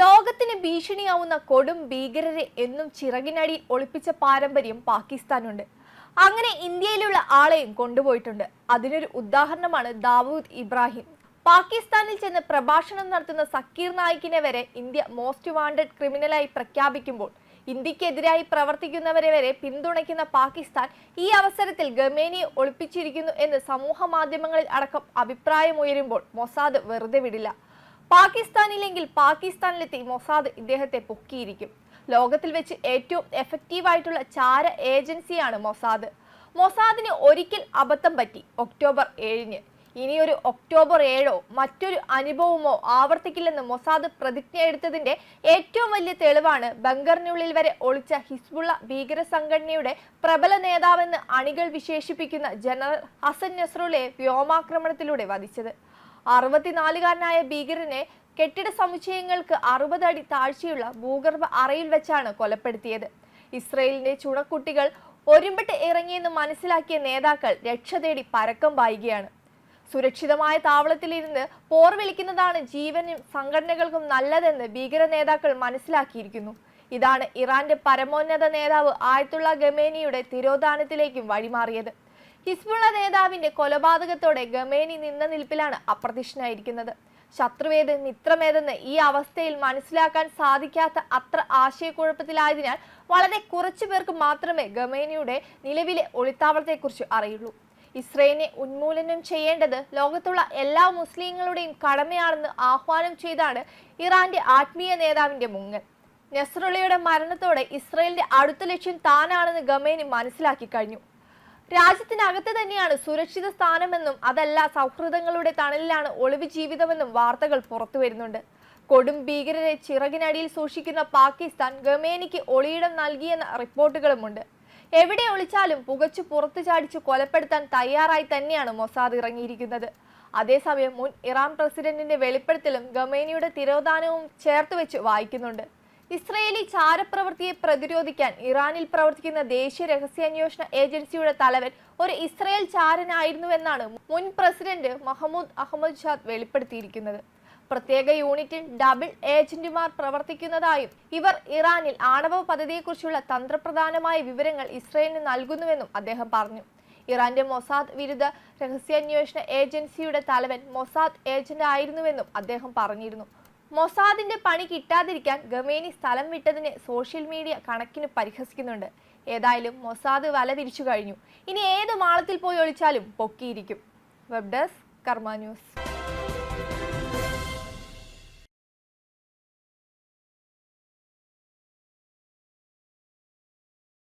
ലോകത്തിന് ഭീഷണിയാവുന്ന കൊടും ഭീകരരെ എന്നും ചിറകിനടിയിൽ ഒളിപ്പിച്ച പാരമ്പര്യം പാകിസ്ഥാനുണ്ട്. അങ്ങനെ ഇന്ത്യയിലുള്ള ആളെയും കൊണ്ടുപോയിട്ടുണ്ട്. അതിനൊരു ഉദാഹരണമാണ് ദാവൂദ് ഇബ്രാഹിം. പാകിസ്ഥാനിൽ ചെന്ന് പ്രഭാഷണം നടത്തുന്ന സക്കീർ നായിക്കിനെ വരെ ഇന്ത്യ മോസ്റ്റ് വാണ്ടഡ് ക്രിമിനലായി പ്രഖ്യാപിക്കുമ്പോൾ ഇന്ത്യക്കെതിരായി പ്രവർത്തിക്കുന്നവരെ വരെ പിന്തുണയ്ക്കുന്ന പാകിസ്ഥാൻ ഈ അവസരത്തിൽ ഗമേനിയെ ഒളിപ്പിച്ചിരിക്കുന്നു എന്ന് സമൂഹ മാധ്യമങ്ങളിൽ അടക്കം അഭിപ്രായമുയരുമ്പോൾ മൊസാദ് വെറുതെ വിടില്ല. പാകിസ്ഥാനിലെങ്കിൽ പാകിസ്ഥാനിലെത്തി മൊസാദ് ഇദ്ദേഹത്തെ പൊക്കിയിരിക്കും. ലോകത്തിൽ വെച്ച് ഏറ്റവും എഫക്റ്റീവായിട്ടുള്ള ചാര ഏജൻസിയാണ് മൊസാദ്. മൊസാദിന് ഒരിക്കൽ അബദ്ധം പറ്റി ഒക്ടോബർ ഏഴിന്. ഇനിയൊരു ഒക്ടോബർ ഏഴോ മറ്റൊരു അനുഭവമോ ആവർത്തിക്കില്ലെന്ന് മൊസാദ് പ്രതിജ്ഞ എടുത്തതിന്റെ ഏറ്റവും വലിയ തെളിവാണ് ബങ്കറിനുള്ളിൽ വരെ ഒളിച്ച ഹിസ്ബുള്ള ഭീകര സംഘടനയുടെ പ്രബല നേതാവെന്ന് അണികൾ വിശേഷിപ്പിക്കുന്ന ജനറൽ ഹസൻ നസ്രുലെ വ്യോമാക്രമണത്തിലൂടെ വധിച്ചത്. അറുപത്തിനാലുകാരനായ ഭീകരനെ കെട്ടിട സമുച്ചയങ്ങൾക്ക് അറുപത് അടി താഴ്ചയുള്ള ഭൂഗർഭ അറയിൽ വെച്ചാണ് കൊലപ്പെടുത്തിയത്. ഇസ്രയേലിന്റെ ചുണക്കുട്ടികൾ ഒരുമ്പിട്ട് ഇറങ്ങിയെന്ന് മനസ്സിലാക്കിയ നേതാക്കൾ രക്ഷ തേടി പരക്കം പായുകയാണ്. സുരക്ഷിതമായ താവളത്തിലിരുന്ന് പോർ വിളിക്കുന്നതാണ് ജീവനും സംഘടനകൾക്കും നല്ലതെന്ന് ഭീകര നേതാക്കൾ മനസ്സിലാക്കിയിരിക്കുന്നു. ഇതാണ് ഇറാന്റെ പരമോന്നത നേതാവ് ആയത്തുള്ള ഗമേനിയുടെ തിരോധാനത്തിലേക്കും വഴിമാറിയത്. ഹിസ്ബുള്ള നേതാവിന്റെ കൊലപാതകത്തോടെ ഗമേനി നിന്ന നിൽപ്പിലാണ് അപ്രത്യക്ഷനായിരിക്കുന്നത് ശത്രുവേത് മിത്രമേതെന്ന് ഈ അവസ്ഥയിൽ മനസ്സിലാക്കാൻ സാധിക്കാത്ത അത്ര ആശയക്കുഴപ്പത്തിലായതിനാൽ വളരെ കുറച്ചു പേർക്ക് മാത്രമേ ഗമേനിയുടെ നിലവിലെ ഒളിത്താവളത്തെക്കുറിച്ച് അറിയുള്ളൂ. ഇസ്രയേലിനെ ഉന്മൂലനം ചെയ്യേണ്ടത് ലോകത്തുള്ള എല്ലാ മുസ്ലിങ്ങളുടെയും കടമയാണെന്ന് ആഹ്വാനം ചെയ്താണ് ഇറാന്റെ ആത്മീയ നേതാവിന്റെ മുങ്ങൽ. നെസ്രുള്ളയുടെ മരണത്തോടെ ഇസ്രയേലിന്റെ അടുത്ത ലക്ഷ്യം താനാണെന്ന് ഗമേനി മനസ്സിലാക്കി കഴിഞ്ഞു. രാജ്യത്തിനകത്ത് തന്നെയാണ് സുരക്ഷിത സ്ഥാനമെന്നും അതല്ല സൗഹൃദങ്ങളുടെ തണലിലാണ് ഒളിവ് ജീവിതമെന്നും വാർത്തകൾ പുറത്തു വരുന്നുണ്ട്. കൊടും ഭീകരരെ ചിറകിനടിയിൽ സൂക്ഷിക്കുന്ന പാകിസ്ഥാൻ ഗമേനിക്ക് ഒളിയിടം നൽകിയെന്ന റിപ്പോർട്ടുകളുമുണ്ട്. എവിടെ ഒളിച്ചാലും പുകച്ചു പുറത്തു ചാടിച്ചു കൊലപ്പെടുത്താൻ തയ്യാറായി തന്നെയാണ് മൊസാദ് ഇറങ്ങിയിരിക്കുന്നത്. അതേസമയം മുൻ ഇറാൻ പ്രസിഡന്റിന്റെ വെളിപ്പെടുത്തലും ഗമേനിയുടെ തിരോധാനവും ചേർത്ത് വെച്ച് വായിക്കുന്നുണ്ട്. ഇസ്രയേലി ചാരപ്രവൃത്തിയെ പ്രതിരോധിക്കാൻ ഇറാനിൽ പ്രവർത്തിക്കുന്ന ദേശീയ രഹസ്യാന്വേഷണ ഏജൻസിയുടെ തലവൻ ഒരു ഇസ്രയേൽ ചാരനായിരുന്നുവെന്നാണ് മുൻ പ്രസിഡന്റ് മഹമ്മൂദ് അഹമ്മദ് ഷാദ് വെളിപ്പെടുത്തിയിരിക്കുന്നത്. പ്രത്യേക യൂണിറ്റിൽ ഡബിൾ ഏജന്റുമാർ പ്രവർത്തിക്കുന്നതായും ഇവർ ഇറാനിൽ ആണവ പദ്ധതിയെക്കുറിച്ചുള്ള തന്ത്രപ്രധാനമായ വിവരങ്ങൾ ഇസ്രയേലിന് നൽകുന്നുവെന്നും അദ്ദേഹം പറഞ്ഞു. ഇറാന്റെ മൊസാദ് വിരുദ്ധ രഹസ്യാന്വേഷണ ഏജൻസിയുടെ തലവൻ മൊസാദ് ഏജന്റ് ആയിരുന്നുവെന്നും അദ്ദേഹം പറഞ്ഞിരുന്നു. മൊസാദിന്റെ പണി കിട്ടാതിരിക്കാൻ ഗമേനി സ്ഥലം വിട്ടതിനെ സോഷ്യൽ മീഡിയ കണക്കിന് പരിഹസിക്കുന്നുണ്ട്. ഏതായാലും മൊസാദ് വല തിരിച്ചു കഴിഞ്ഞു. ഇനി ഏത് മാളത്തിൽ പോയി ഒളിച്ചാലും പൊക്കിയിരിക്കും. Web desk Karma news.